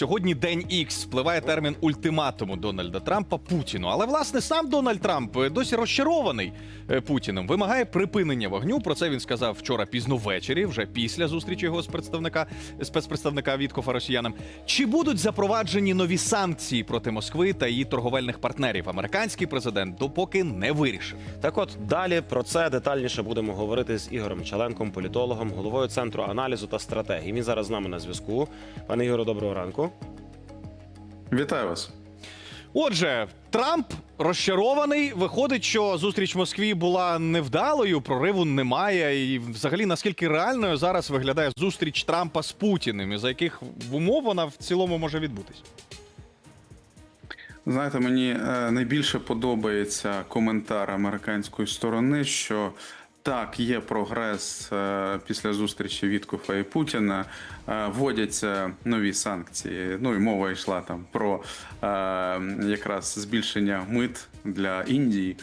Сьогодні день Ікс впливає термін ультиматуму Дональда Трампа Путіну. Але власне сам Дональд Трамп е, досі розчарований е, Путіним. Вимагає припинення вогню. Про це він сказав вчора пізно ввечері, вже після зустрічі його з представника спецпредставника Віткофа росіянам. Чи будуть запроваджені нові санкції проти Москви та її торговельних партнерів? Американський президент допоки не вирішив. Так от далі про це детальніше будемо говорити з Ігорем Чаленком, політологом, головою центру аналізу та стратегії. Він зараз з нами на зв'язку. Пане Ігоре, доброго ранку. Вітаю вас. Отже, Трамп розчарований. Виходить, що зустріч в Москві була невдалою, прориву немає. І взагалі наскільки реальною зараз виглядає зустріч Трампа з Путіним, і за яких умов вона в цілому може відбутись? Знаєте, мені е, найбільше подобається коментар американської сторони, що так, є прогрес е, після зустрічі Віткофа і Путіна. е, Вводяться нові санкції. Ну і мова йшла там про е, якраз збільшення мит для Індії.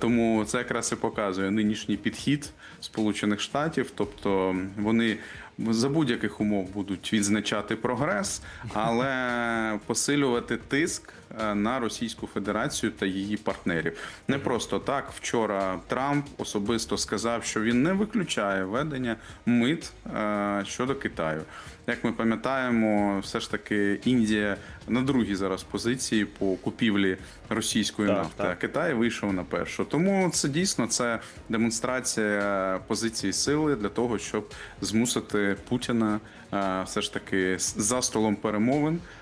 Тому це якраз і показує нинішній підхід Сполучених Штатів, тобто вони за будь-яких умов будуть відзначати прогрес, але посилювати тиск на Російську Федерацію та її партнерів. Не просто так. Вчора Трамп особисто сказав, що він не виключає введення мит е, щодо Китаю. Як ми пам'ятаємо, все ж таки Індія на другій зараз позиції по купівлі російської Так, нафти. так. А Китай вийшов на першу. Тому це дійсно це демонстрація позиції сили для того, щоб змусити Путіна е, все ж таки за столом перемовин е,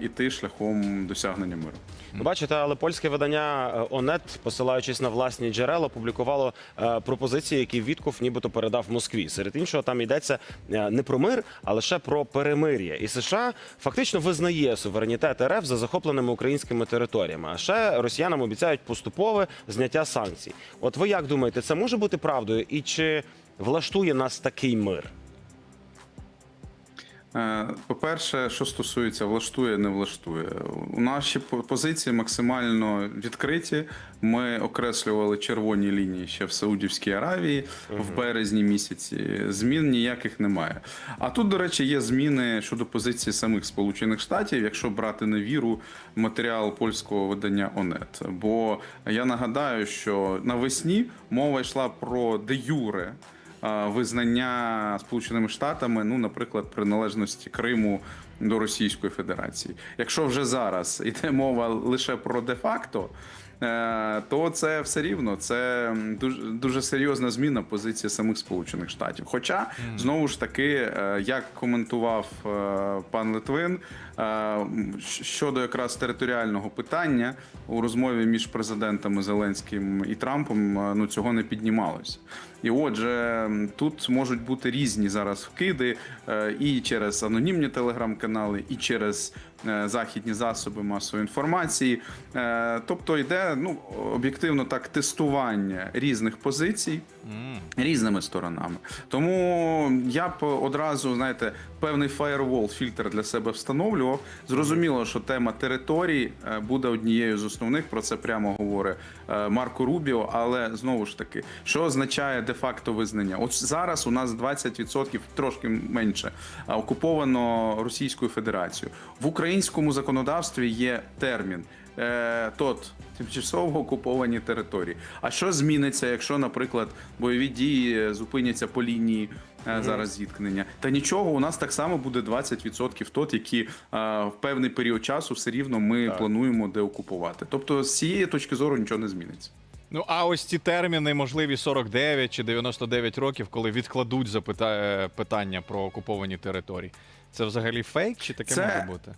іти шляхом досягнення миру. Бачите, але польське видання е, ОНЕТ, посилаючись на власні джерела, публікувало е, пропозиції, які Вітков нібито передав Москві. Серед іншого, там йдеться е, не про мир, а лише про перемир'я. І США фактично визнає суверенітет РФ за захопленими українськими територіями. А ще росіянам обіцяють поступове зняття санкцій. От ви як думаєте, це може бути правдою? І чи влаштує нас такий мир? Е, По-перше, що стосується влаштує, не влаштує. У наші по- позиції максимально відкриті. Ми окреслювали червоні лінії ще в Саудівській Аравії в березні місяці. Змін ніяких немає. А тут, до речі, є зміни щодо позиції самих Сполучених Штатів, якщо брати на віру матеріал польського видання ОНЕТ. Бо я нагадаю, що навесні мова йшла про де юре визнання Сполученими Штатами, ну, наприклад, приналежності Криму до Російської Федерації. Якщо вже зараз йде мова лише про де-факто. е, То це все рівно це дуже дуже серйозна зміна позиції самих Сполучених Штатів. Хоча знову ж таки, е, як коментував е, пан Литвин щодо якраз територіального питання у розмові між президентами Зеленським і Трампом, ну цього не піднімалося. І отже, тут можуть бути різні зараз вкиди е, і через анонімні телеграм-канали, і через е, західні засоби масової інформації. Е, Тобто йде ну об'єктивно так тестування різних позицій різними сторонами. Тому я б одразу, знаєте, певний фаєрвол, фільтр для себе встановлював. Зрозуміло, що тема територій е, буде однією з основних. Про це прямо говорить е, Марко Рубіо. Але знову ж таки, що означає де-факто визнання? От зараз у нас 20%, трошки менше, окуповано Російською Федерацією. В українському законодавстві є термін. Е, тот тимчасово окуповані території. А що зміниться, якщо, наприклад, бойові дії зупиняться по лінії е, зараз зіткнення? Та нічого, у нас так само буде 20% тот, які е, в певний період часу все рівно ми плануємо деокупувати. Тобто, з цієї точки зору нічого не зміниться. Ну а ось ці терміни, можливі 49 чи 99 років, коли відкладуть запита... е, питання про окуповані території. Це взагалі фейк чи таке Це- може бути?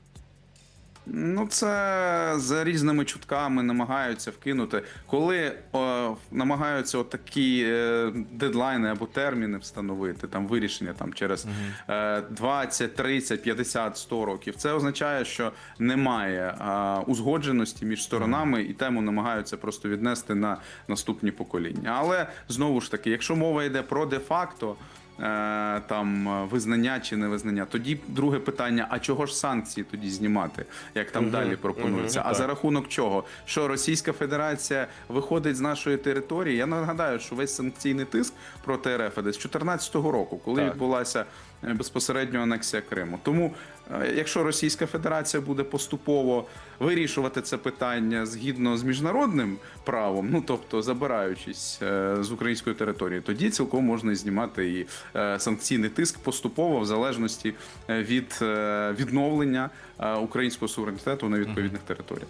Ну, це за різними чутками намагаються вкинути. Коли о, намагаються такі е, дедлайни або терміни встановити, там вирішення там через е, 20, 30, 50, 100 років, це означає, що немає е, узгодженості між сторонами, і тему намагаються просто віднести на наступні покоління. Але знову ж таки, якщо мова йде про де-факто. Е, Там е, визнання чи невизнання. Тоді друге питання: а чого ж санкції тоді знімати, як там далі пропонується? Угу, а так. за рахунок чого? Що Російська Федерація виходить з нашої території? Я нагадаю, що весь санкційний тиск проти РФ десь 2014 року, коли Так. відбулася безпосередньо анексія Криму. Тому, е, якщо Російська Федерація буде поступово вирішувати це питання згідно з міжнародним правом, ну тобто забираючись е, з української території, тоді цілком можна знімати і е, санкційний тиск поступово в залежності е, від е, відновлення е, українського суверенітету на відповідних територіях.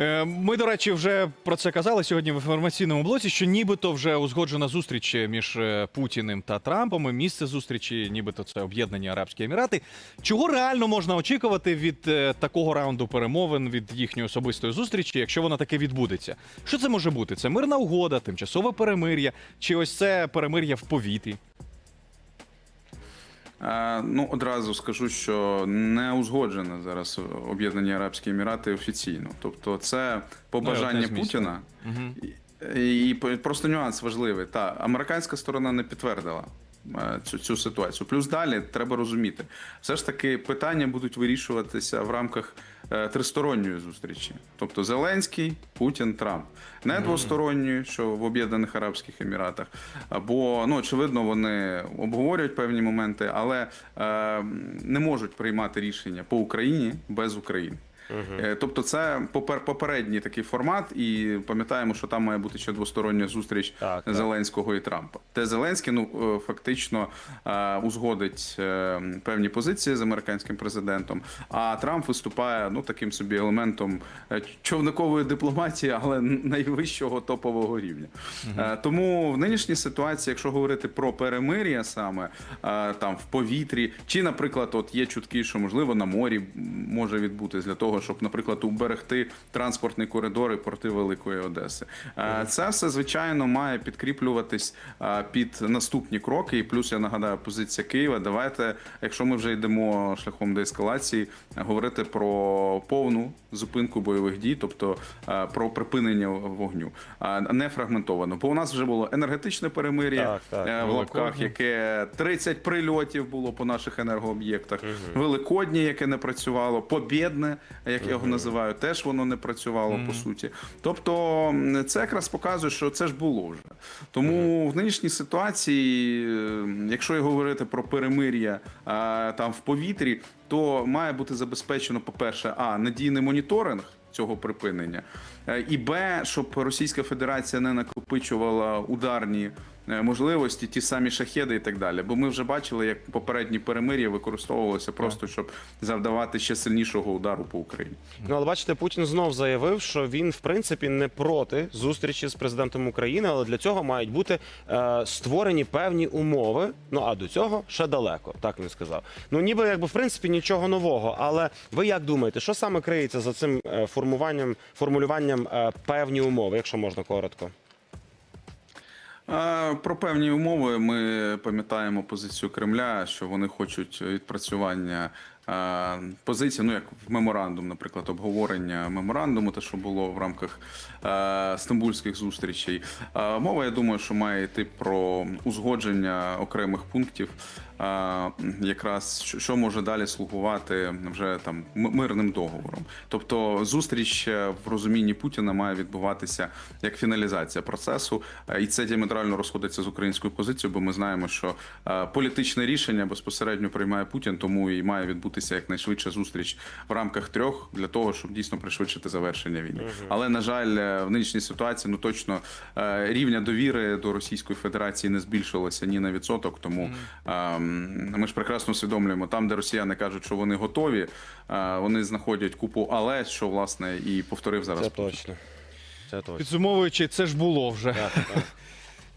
Е, Ми, до речі, вже про це казали сьогодні в інформаційному блоці, що нібито вже узгоджена зустріч між е, Путіним та Трампом. і Місце зустрічі, нібито це об'єднані Арабські Емірати. Чого реально можна очікувати від е, такого раунду перемовин, від їхньої особистої зустрічі, якщо вона таки відбудеться? Що це може бути? Це мирна угода, тимчасове перемир'я, чи ось це перемир'я в повітрі? Е, Ну, одразу скажу, що не узгоджено зараз Об'єднані Арабські Емірати офіційно. Тобто, це побажання місць, Путіна. Угу. І, і просто нюанс важливий. Та американська сторона не підтвердила цю, цю ситуацію. Плюс далі треба розуміти, все ж таки питання будуть вирішуватися в рамках е, тристоронньої зустрічі. Тобто Зеленський, Путін, Трамп. Не двосторонньої, що в Об'єднаних Арабських Еміратах. Бо ну очевидно, вони обговорюють певні моменти, але е, не можуть приймати рішення по Україні без України. Е, Тобто, це попередній такий формат, і пам'ятаємо, що там має бути ще двостороння зустріч Так, так. Зеленського і Трампа. Де Зеленський ну е, фактично е, узгодить певні позиції з американським президентом. А Трамп виступає ну таким собі елементом човникової дипломатії, але найвищого топового рівня. Е, Тому в нинішній ситуації, якщо говорити про перемир'я саме там в повітрі, чи, наприклад, от є чутки, що можливо на морі може відбутись для того, щоб, наприклад, уберегти транспортний коридор і порти Великої Одеси. Е, Це все звичайно має підкріплюватись е, під наступні кроки. І плюс я нагадаю, позиція Києва. Давайте, якщо ми вже йдемо шляхом деескалації, говорити про повну зупинку бойових дій, тобто е, про припинення вогню, а не фрагментовано. Бо у нас вже було енергетичне перемир'я Так, так. в лапках, яке 30 прильотів було по наших енергооб'єктах. Великоднє, яке не працювало, побєдне, як я його називаю, теж воно не працювало по суті. Тобто це якраз показує, що це ж було вже. Тому в нинішній ситуації, е, якщо і говорити про перемир'я там в повітрі, то має бути забезпечено, по-перше, а надійний моніторинг цього припинення, е, і б, щоб Російська Федерація не накопичувала ударні можливості, ті самі шахеди і так далі. Бо ми вже бачили, як попередні перемир'я використовувалися просто щоб завдавати ще сильнішого удару по Україні. Ну, але бачите, Путін знов заявив, що він в принципі не проти зустрічі з президентом України, але для цього мають бути е, створені певні умови. Ну а до цього ще далеко, так він сказав. Ну ніби якби в принципі нічого нового. Але ви як думаєте, що саме криється за цим е, формуванням, формулюванням е, певні умови, якщо можна коротко? Про певні умови ми пам'ятаємо позицію Кремля, що вони хочуть відпрацювання позицій, ну як меморандум, наприклад, обговорення меморандуму, те, що було в рамках стамбульських зустрічей. Мова, я думаю, що має йти про узгодження окремих пунктів, якраз що- може далі слугувати вже там мирним договором. Тобто зустріч е, в розумінні Путіна має відбуватися як фіналізація процесу, е, і це діаметрально розходиться з українською позицією, бо ми знаємо, що е, політичне рішення безпосередньо приймає Путін, тому і має відбутися якнайшвидше зустріч в рамках трьох для того, щоб дійсно пришвидшити завершення війни. Але на жаль, в нинішній ситуації ну точно рівня довіри до Російської Федерації не збільшилося ні на відсоток. Тому ми ж прекрасно усвідомлюємо, там, де росіяни кажуть, що вони готові, е, вони знаходять купу але, що власне і повторив зараз. Це точно. Це точно. Підсумовуючи, це ж було вже. Так, так.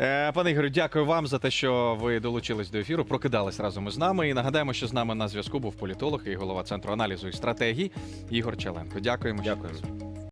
Е, Пане Ігорю, дякую вам за те, що ви долучились до ефіру, прокидались разом із нами. І нагадаємо, що з нами на зв'язку був політолог і голова центру аналізу і стратегій Ігор Челенко. Дякуємо. що Дякую.